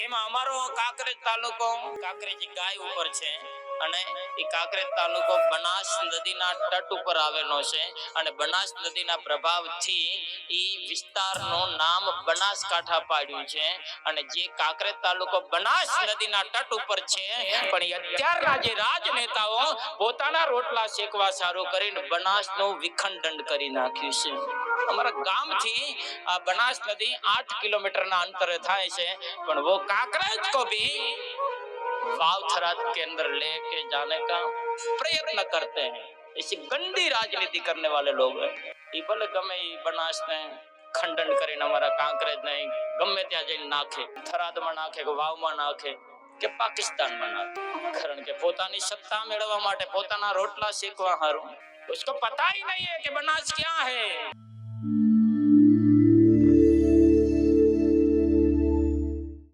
એમાં અમારો કાંકરેજ તાલુકો કાંકરેજી ગાય ઉપર છે અને એ કાંકરેજ તાલુકો બનાસ નદીના તટ ઉપર આવેલો છે અને બનાસ નદીના પ્રભાવથી એ વિસ્તારનું નામ બનાસકાંઠા પાડ્યું છે અને જે કાંકરેજ તાલુકો બનાસ નદીના તટ ઉપર છે, પણ અત્યારના જે રાજનેતાઓ પોતાના રોટલા શેકવા સારું કરીને બનાસનું વિખંડન કરી નાખ્યું છે. અમારા ગામથી આ બનાસ નદી આઠ કિલોમીટરના અંતરે થાય છે પણ वो काकरेज को भी वाव थराद के अंदर लेके जाने का प्रयत्न करते हैं ऐसी गंदी राजनीति करने वाले लोग हैं એ ભલે ગમે એ બનાસને ખંડન કરીને અમારા કાંકરેજને ગમે ત્યાં જઈને નાખે થરાદમાં નાખે કે વાવમાં નાખે કે પાકિસ્તાનમાં નાખે કારણ કે પોતાની સત્તા મેળવવા માટે પોતાના રોટલા શેકવા હારું उसको पता ही नहीं है कि बनास क्या है